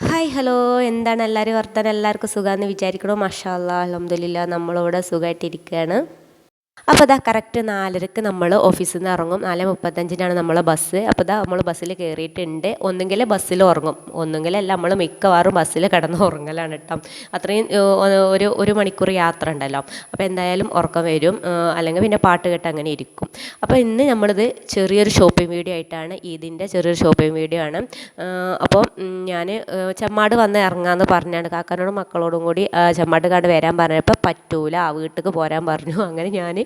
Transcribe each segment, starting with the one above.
Hi hello. എന്താണ് എല്ലാവരും വർത്താനം എല്ലാവർക്കും സുഖമെന്ന് വിചാരിക്കണോ. മഷാ അല്ലാ നമ്മളവിടെ നമ്മളിവിടെ സുഖമായിട്ടിരിക്കുകയാണ് അപ്പോൾ ഇതാ കറക്റ്റ് നാലരക്ക് നമ്മൾ ഓഫീസിൽ നിന്ന് ഇറങ്ങും നാല് മുപ്പത്തഞ്ചിനാണ് നമ്മളെ ബസ് അപ്പോൾ ഇതാ നമ്മൾ ബസ്സിൽ കയറിയിട്ടുണ്ട് ഒന്നുകിൽ ബസ്സിൽ ഉറങ്ങും ഒന്നുകിലല്ല നമ്മൾ മിക്കവാറും ബസ്സിൽ കിടന്ന് ഉറങ്ങലാണ് കേട്ടോ അത്രയും ഒരു ഒരു മണിക്കൂർ യാത്ര ഉണ്ടല്ലോ. അപ്പോൾ എന്തായാലും ഉറക്കം വരും. അല്ലെങ്കിൽ പിന്നെ പാട്ട് കേട്ട് അങ്ങനെ ഇരിക്കും. അപ്പോൾ ഇന്ന് നമ്മളിത് ചെറിയൊരു ഷോപ്പിംഗ് വീഡിയോ ആയിട്ടാണ് ഈദിന്റെ ചെറിയൊരു ഷോപ്പിംഗ് വീഡിയോ ആണ്. അപ്പോൾ ഞാൻ ചെമ്മാട് വന്ന് ഇറങ്ങാമെന്ന് പറഞ്ഞാണ്. കാക്കാനോടും മക്കളോടും കൂടി ചെമ്മാട് കാട് വരാൻ പറഞ്ഞപ്പോൾ പറ്റൂല. ആ വീട്ടിലേക്ക് പോരാൻ പറഞ്ഞു. അങ്ങനെ ഞാൻ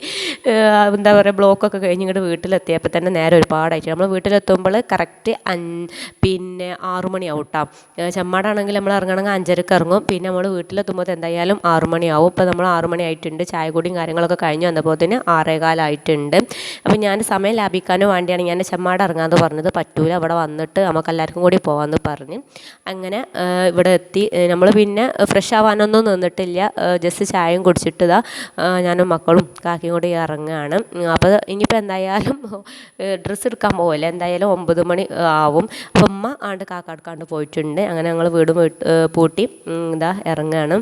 എന്താ പറയുക ബ്ലോക്കൊക്കെ കഴിഞ്ഞ് ഇങ്ങോട്ട് വീട്ടിലെത്തിയപ്പോൾ തന്നെ നേരെ ഒരുപാടായിട്ട്. നമ്മൾ വീട്ടിലെത്തുമ്പോൾ കറക്റ്റ് അൻ പിന്നെ ആറു മണിയാവും കേട്ടോ ചെമ്മാടാണെങ്കിൽ നമ്മൾ ഇറങ്ങണമെങ്കിൽ അഞ്ചരക്ക് ഇറങ്ങും പിന്നെ നമ്മൾ വീട്ടിലെത്തുമ്പോൾ എന്തായാലും ആറു മണിയാവും. ഇപ്പോൾ നമ്മൾ ആറു മണിയായിട്ടുണ്ട്. ചായ കൂടിയും കാര്യങ്ങളൊക്കെ കഴിഞ്ഞ് വന്നപ്പോൾ തന്നെ ആറേകാലായിട്ടുണ്ട്. അപ്പോൾ ഞാൻ സമയം ലാഭിക്കാനും വേണ്ടിയാണ് ഞാൻ ചെമ്മാട് ഇറങ്ങാമെന്ന് പറഞ്ഞത്. പറ്റൂല അവിടെ വന്നിട്ട് നമുക്ക് എല്ലാവർക്കും കൂടി പോകാമെന്ന് പറഞ്ഞ്. അങ്ങനെ ഇവിടെ എത്തി. നമ്മൾ പിന്നെ ഫ്രഷ് ആവാനൊന്നും നിന്നിട്ടില്ല. ജസ്റ്റ് ചായയും കുടിച്ചിട്ട് ഇതാ ഞാനും മക്കളും കാക്കിയും കൂടി ഇറങ്ങുകയാണ് അപ്പോൾ ഇനിയിപ്പോൾ എന്തായാലും ഡ്രസ്സ് എടുക്കാൻ പോകില്ല എന്തായാലും ഒമ്പത് മണി ആവും. അപ്പം ഉമ്മ ആണ്ട് കാക്കാടുക്കാണ്ട് പോയിട്ടുണ്ട്. അങ്ങനെ ഞങ്ങൾ വീടും പൂട്ടി ഇതാ ഇറങ്ങുകയാണ്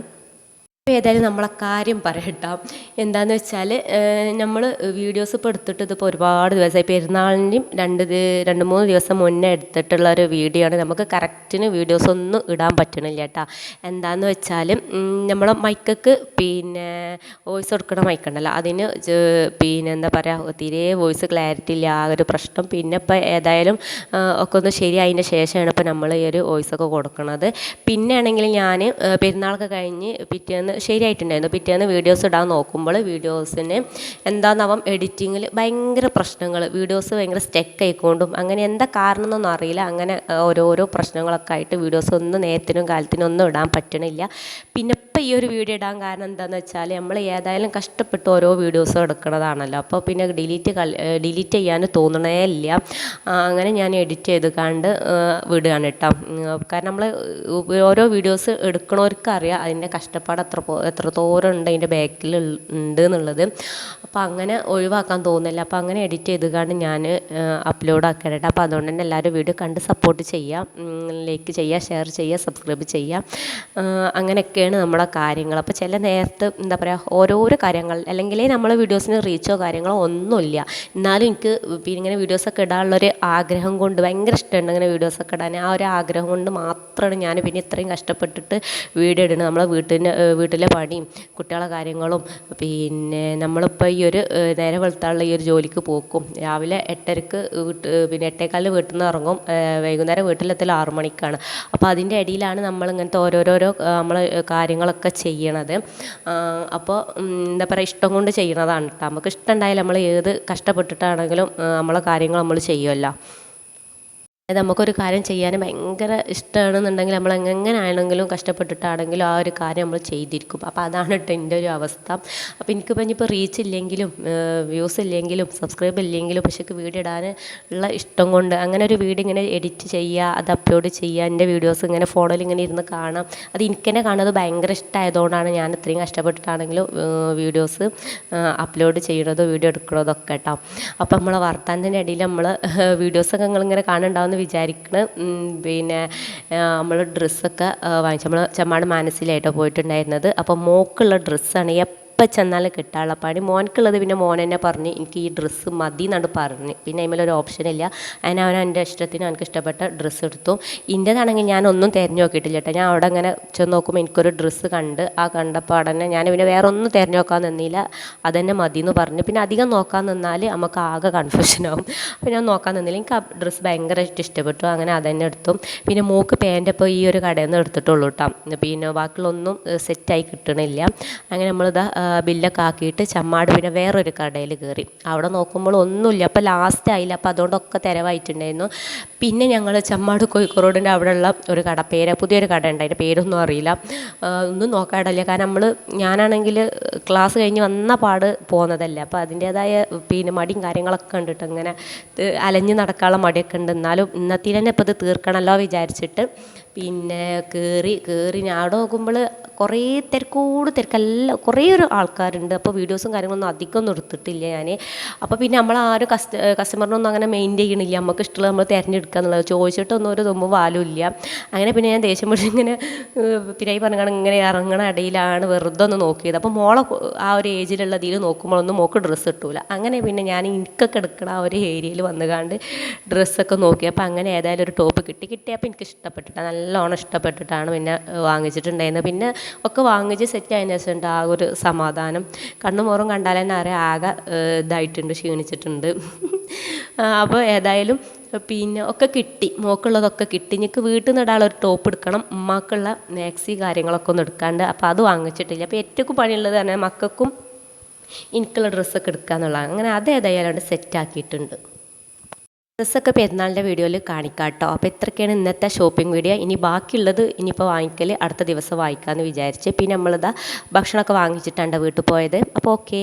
അപ്പോൾ ഏതായാലും നമ്മളെ കാര്യം പറയട്ടോ. എന്താന്ന് വെച്ചാൽ നമ്മൾ വീഡിയോസ് ഇപ്പോൾ എടുത്തിട്ട് ഇതിപ്പോൾ ഒരുപാട് ദിവസമായി പെരുന്നാളിന്റെയും രണ്ട് രണ്ട് മൂന്ന് ദിവസം മുന്നേ എടുത്തിട്ടുള്ള ഒരു വീഡിയോ ആണ് നമുക്ക് കറക്റ്റിന് വീഡിയോസ് ഒന്നും ഇടാൻ പറ്റണില്ല കേട്ടോ എന്താന്ന് വെച്ചാൽ നമ്മളെ മൈക്കക്ക് പിന്നെ വോയിസ് കൊടുക്കണ മൈക്കുണ്ടല്ലോ. അതിന് പിന്നെ എന്താ പറയുക തീരെ വോയിസ് ക്ലാരിറ്റി ഇല്ല ആ ഒരു പ്രശ്നം. പിന്നെ ഇപ്പോൾ ഏതായാലും ഒക്കെ ഒന്ന് ശരിയായതിന്റെ ശേഷമാണ് ഇപ്പോൾ നമ്മൾ ഈ ഒരു വോയിസ് ഒക്കെ കൊടുക്കുന്നത് പിന്നെ ആണെങ്കിൽ ഞാൻ പെരുന്നാളൊക്കെ കഴിഞ്ഞ് പിറ്റേന്ന് ശരിയായിട്ടുണ്ടായിരുന്നു. പിറ്റേന്ന് വീഡിയോസ് ഇടാൻ നോക്കുമ്പോൾ വീഡിയോസിന് എന്താണെന്നാവാം എഡിറ്റിങ്ങിൽ ഭയങ്കര പ്രശ്നങ്ങൾ വീഡിയോസ് ഭയങ്കര സ്റ്റെക്ക് ആയിക്കൊണ്ടും അങ്ങനെ എന്താ കാരണം എന്നൊന്നും അറിയില്ല. അങ്ങനെ ഓരോരോ പ്രശ്നങ്ങളൊക്കെ ആയിട്ട് വീഡിയോസ് ഒന്നും നേരത്തിനും കാലത്തിനും ഒന്നും ഇടാൻ പറ്റണില്ല. പിന്നെ ഇപ്പം ഈ ഒരു വീഡിയോ ഇടാൻ കാരണം എന്താണെന്ന് വെച്ചാൽ നമ്മൾ ഏതായാലും കഷ്ടപ്പെട്ട് ഓരോ വീഡിയോസും എടുക്കുന്നതാണല്ലോ അപ്പോൾ പിന്നെ ഡിലീറ്റ് ഡിലീറ്റ് ചെയ്യാൻ തോന്നണേ ഇല്ല. അങ്ങനെ ഞാൻ എഡിറ്റ് ചെയ്ത് കണ്ട് വിടുകയാണ് കേട്ടോ. കാരണം നമ്മൾ ഓരോ വീഡിയോസ് എടുക്കണവർക്ക് അറിയാം അതിന്റെ കഷ്ടപ്പാട് എത്ര എത്രത്തോരം ഉണ്ട് അതിന്റെ ബാക്കിൽ ഉണ്ട് എന്നുള്ളത്. അപ്പോൾ അങ്ങനെ ഒഴിവാക്കാൻ തോന്നില്ല അപ്പോൾ അങ്ങനെ എഡിറ്റ് ചെയ്ത് കണ്ട് ഞാൻ അപ്ലോഡ് ആക്കാനായിട്ട് അപ്പോൾ അതുകൊണ്ട് തന്നെ എല്ലാവരും വീഡിയോ കണ്ട് സപ്പോർട്ട് ചെയ്യാം. ലൈക്ക് ചെയ്യുക ഷെയർ ചെയ്യുക സബ്സ്ക്രൈബ് ചെയ്യുക അങ്ങനെയൊക്കെയാണ് നമ്മളെ കാര്യങ്ങൾ. അപ്പോൾ ചില നേരത്ത് എന്താ പറയുക ഓരോരോ കാര്യങ്ങൾ അല്ലെങ്കിൽ നമ്മൾ വീഡിയോസിന് റീച്ചോ കാര്യങ്ങളോ ഒന്നുമില്ല. എന്നാലും എനിക്ക് പിന്നെ ഇങ്ങനെ വീഡിയോസൊക്കെ ഇടാനുള്ളൊരു ആഗ്രഹം കൊണ്ട് ഭയങ്കര ഇഷ്ടമുണ്ട് ഇങ്ങനെ വീഡിയോസൊക്കെ ഇടാൻ. ആ ഒരു ആഗ്രഹം കൊണ്ട് മാത്രമാണ് ഞാൻ പിന്നെ ഇത്രയും കഷ്ടപ്പെട്ടിട്ട് വീഡിയോ ഇടുന്നത്. നമ്മളെ വീട്ടിന്റെ വീട്ടിലെ പണിയും കുട്ടികളെ കാര്യങ്ങളും പിന്നെ നമ്മളിപ്പോൾ ഈ ഒരു നേരെ വെളുത്താനുള്ള ഈ ഒരു ജോലിക്ക് പോക്കും. രാവിലെ എട്ടരക്ക് വീട്ട് പിന്നെ എട്ടേക്കാലിൽ വീട്ടിൽ നിന്ന് ഇറങ്ങും. വൈകുന്നേരം വീട്ടിലെത്തൽ ആറു മണിക്കാണ്. അപ്പോൾ അതിന്റെ ഇടയിലാണ് നമ്മൾ ഇങ്ങനത്തെ ഓരോരോരോ നമ്മൾ കാര്യങ്ങളൊക്കെ ചെയ്യണത്. അപ്പോൾ എന്താ പറയുക ഇഷ്ടം കൊണ്ട് ചെയ്യണതാണ് കേട്ടോ നമുക്ക് ഇഷ്ടം നമ്മൾ ഏത് കഷ്ടപ്പെട്ടിട്ടാണെങ്കിലും നമ്മളെ കാര്യങ്ങൾ നമ്മൾ ചെയ്യുമല്ലോ അതായത് നമുക്കൊരു കാര്യം ചെയ്യാൻ ഭയങ്കര ഇഷ്ടമാണെന്നുണ്ടെങ്കിൽ നമ്മൾ എങ്ങനെ ആണെങ്കിലും കഷ്ടപ്പെട്ടിട്ടാണെങ്കിലും ആ ഒരു കാര്യം നമ്മൾ ചെയ്തിരിക്കും. അപ്പോൾ അതാണ് കേട്ടോ എന്റെ ഒരു അവസ്ഥ. അപ്പോൾ എനിക്കിപ്പോൾ ഇനിയിപ്പോൾ റീച്ച് ഇല്ലെങ്കിലും വ്യൂസ് ഇല്ലെങ്കിലും സബ്സ്ക്രൈബ് ഇല്ലെങ്കിലും പക്ഷേ വീഡിയോ ഇടാൻ ഉള്ള ഇഷ്ടം കൊണ്ട് അങ്ങനെ ഒരു വീഡിയോ ഇങ്ങനെ എഡിറ്റ് ചെയ്യുക അത് അപ്ലോഡ് ചെയ്യുക എന്റെ വീഡിയോസ് ഇങ്ങനെ ഫോണിൽ ഇങ്ങനെ ഇരുന്ന് കാണാം. അത് എനിക്ക് തന്നെ കാണുന്നത് ഭയങ്കര ഇഷ്ടമായതുകൊണ്ടാണ് ഞാൻ ഇത്രയും കഷ്ടപ്പെട്ടിട്ടാണെങ്കിലും വീഡിയോസ് അപ്ലോഡ് ചെയ്യണതോ വീഡിയോ എടുക്കണതോ ഒക്കെ കേട്ടോ. അപ്പോൾ നമ്മളെ വർത്താനത്തിന്റെ ഇടയിൽ നമ്മൾ വീഡിയോസൊക്കെ നിങ്ങളിങ്ങനെ കാണുന്നുണ്ടാവുമെന്ന് വിചാരിക്കണം. പിന്നെ നമ്മൾ ഡ്രസ്സൊക്കെ വാങ്ങിച്ചു നമ്മൾ ചെമ്മാട് മാനസിലായിട്ടോ പോയിട്ടുണ്ടായിരുന്നത്. അപ്പോൾ മോക്കുള്ള ഡ്രസ്സാണ് എപ്പോൾ ചെന്നാലും കിട്ടാനുള്ള പണി. മോനക്കുള്ളത് പിന്നെ മോൻ തന്നെ പറഞ്ഞ് എനിക്ക് ഈ ഡ്രസ്സ് മതി എന്നാണ് പറഞ്ഞ്. പിന്നെ ഓപ്ഷൻ ഇല്ല. അതിന് അവൻ എന്റെ ഇഷ്ടത്തിന് എനിക്ക് ഇഷ്ടപ്പെട്ട ഡ്രസ്സ് എടുത്തു. ഇന്റേതാണെങ്കിൽ ഞാൻ ഒന്നും തിരഞ്ഞു നോക്കിയിട്ടില്ല കേട്ടോ. ഞാൻ അവിടെ അങ്ങനെ ചെന്ന് നോക്കുമ്പോൾ എനിക്കൊരു ഡ്രസ്സ് കണ്ട് ആ കണ്ടപ്പോൾ ഉടനെ ഞാൻ പിന്നെ വേറെ ഒന്നും തിരഞ്ഞു നോക്കാൻ നിന്നില്ല. അതന്നെ മതി എന്ന് പറഞ്ഞു. പിന്നെ അധികം നോക്കാൻ നിന്നാൽ നമുക്ക് ആകെ കൺഫ്യൂഷനാവും അപ്പോൾ ഞാൻ നോക്കാൻ നിന്നില്ല. എനിക്ക് ആ ഡ്രസ്സ് ഭയങ്കരമായിട്ട് ഇഷ്ടപ്പെട്ടു. അങ്ങനെ അതന്നെ എടുത്തു. പിന്നെ മൂക്ക് പാന്റ് ഇപ്പോൾ ഈ ഒരു കടയിൽ നിന്ന് എടുത്തിട്ടുള്ളൂ കേട്ടോ. പിന്നെ ബാക്കിയുള്ളൊന്നും സെറ്റായി കിട്ടണില്ല. അങ്ങനെ നമ്മളിതാ ബില്ലൊക്കെ ആക്കിയിട്ട് ചമ്മാട് പിന്നെ വേറൊരു കടയിൽ കയറി അവിടെ നോക്കുമ്പോൾ ഒന്നുമില്ല. അപ്പോൾ ലാസ്റ്റ് ആയില്ല. അപ്പോൾ അതുകൊണ്ടൊക്കെ തിരവായിട്ടുണ്ടായിരുന്നു. പിന്നെ ഞങ്ങൾ ചമ്മാട് കോഴിക്കോ റോഡിന്റെ അവിടെയുള്ള ഒരു കട പേര് പുതിയൊരു കട ഉണ്ട്. അതിന്റെ പേരൊന്നും അറിയില്ല. ഒന്നും നോക്കാടില്ല കാരണം നമ്മൾ ഞാനാണെങ്കിൽ ക്ലാസ് കഴിഞ്ഞ് വന്ന പാട് പോകുന്നതല്ലേ. അപ്പോൾ അതിന്റേതായ പിന്നെ മടിയും കാര്യങ്ങളൊക്കെ കണ്ടിട്ട് ഇങ്ങനെ അലഞ്ഞു നടക്കാനുള്ള മടിയൊക്കെ ഉണ്ട്. എന്നാലും ഇന്നത്തിൽ തന്നെ ഇപ്പോൾ ഇത് തീർക്കണമല്ലോ വിചാരിച്ചിട്ട് പിന്നെ കയറി കയറി ഞാൻ അവിടെ നോക്കുമ്പോൾ കുറേ തിരക്കോട് തിരക്കല്ല കുറേ ഒരു ആൾക്കാരുണ്ട്. അപ്പോൾ വീഡിയോസും കാര്യങ്ങളൊന്നും അധികം ഒന്നും എടുത്തിട്ടില്ല ഞാൻ. അപ്പോൾ പിന്നെ നമ്മൾ ആരും കസ്റ്റ കസ്റ്റമറിനൊന്നും അങ്ങനെ മെയിൻ ചെയ്യണില്ല. നമുക്ക് ഇഷ്ടമുള്ള നമ്മൾ തിരഞ്ഞെടുക്കുക എടുക്കുക എന്നുള്ളത് ചോദിച്ചിട്ടൊന്നും ഒരു തുമ്പും വാലും ഇല്ല. അങ്ങനെ പിന്നെ ഞാൻ ദേഷ്യം പിടിച്ച് ഇങ്ങനെ പിന്നെ ഈ പറഞ്ഞാൽ ഇങ്ങനെ ഇറങ്ങണ ഇടയിലാണ് വെറുതെ ഒന്ന് നോക്കിയത്. അപ്പോൾ മോളെ ആ ഒരു ഏജിലുള്ള ഇതിൽ നോക്കുമ്പോഴൊന്നും മോൾക്ക് ഡ്രസ്സ് കിട്ടൂല. അങ്ങനെ പിന്നെ ഞാൻ എനിക്കൊക്കെ എടുക്കണ ആ ഒരു ഏരിയയിൽ വന്നുകാണ്ട് ഡ്രസ്സൊക്കെ നോക്കി അപ്പോൾ അങ്ങനെ ഏതായാലും ഒരു ടോപ്പ് കിട്ടി. കിട്ടിയപ്പോൾ എനിക്ക് ഇഷ്ടപ്പെട്ടിട്ടാണ് നല്ലോണം ഇഷ്ടപ്പെട്ടിട്ടാണ് പിന്നെ വാങ്ങിച്ചിട്ടുണ്ടായിരുന്നത്. പിന്നെ ഒക്കെ വാങ്ങിച്ച് സെറ്റ് ആയതിനു ശേഷം ആ ഒരു സമാധാനം. കണ്ണുമോറും കണ്ടാൽ തന്നെ അറിയാം ആകെ ഇതായിട്ടുണ്ട് ക്ഷീണിച്ചിട്ടുണ്ട്. അപ്പോൾ ഏതായാലും പിന്നെ ഒക്കെ കിട്ടി. മോക്കുള്ളതൊക്കെ കിട്ടി. എനിക്ക് വീട്ടിൽ നിന്ന് ഇടാനുള്ള ഒരു ടോപ്പ് എടുക്കണം. ഉമ്മാക്കുള്ള മാക്സി കാര്യങ്ങളൊക്കെ ഒന്ന് എടുക്കാണ്ട്. അപ്പോൾ അത് വാങ്ങിച്ചിട്ടില്ല. അപ്പോൾ ഏറ്റവും പണിയുള്ളത് തന്നെ മക്കൾക്കും എനിക്കുള്ള ഡ്രസ്സൊക്കെ എടുക്കുക എന്നുള്ളതാണ്. അങ്ങനെ അത് ഏതായാലും അവിടെ സെറ്റാക്കിയിട്ടുണ്ട് ഡ്രസ്സൊക്കെ പെരുന്നാളിന്റെ വീഡിയോയിൽ കാണിക്കാം കേട്ടോ അപ്പോൾ ഇത്രയൊക്കെയാണ് ഇന്നത്തെ ഷോപ്പിംഗ് വീഡിയോ ഇനി ബാക്കിയുള്ളത് ഇനിയിപ്പോൾ വാങ്ങിക്കൽ അടുത്ത ദിവസം വായിക്കാമെന്ന് വിചാരിച്ച്. പിന്നെ നമ്മളിതാ ഭക്ഷണമൊക്കെ വാങ്ങിച്ചിട്ടാണ് വീട്ടിൽ പോയത്. അപ്പോൾ ഓക്കേ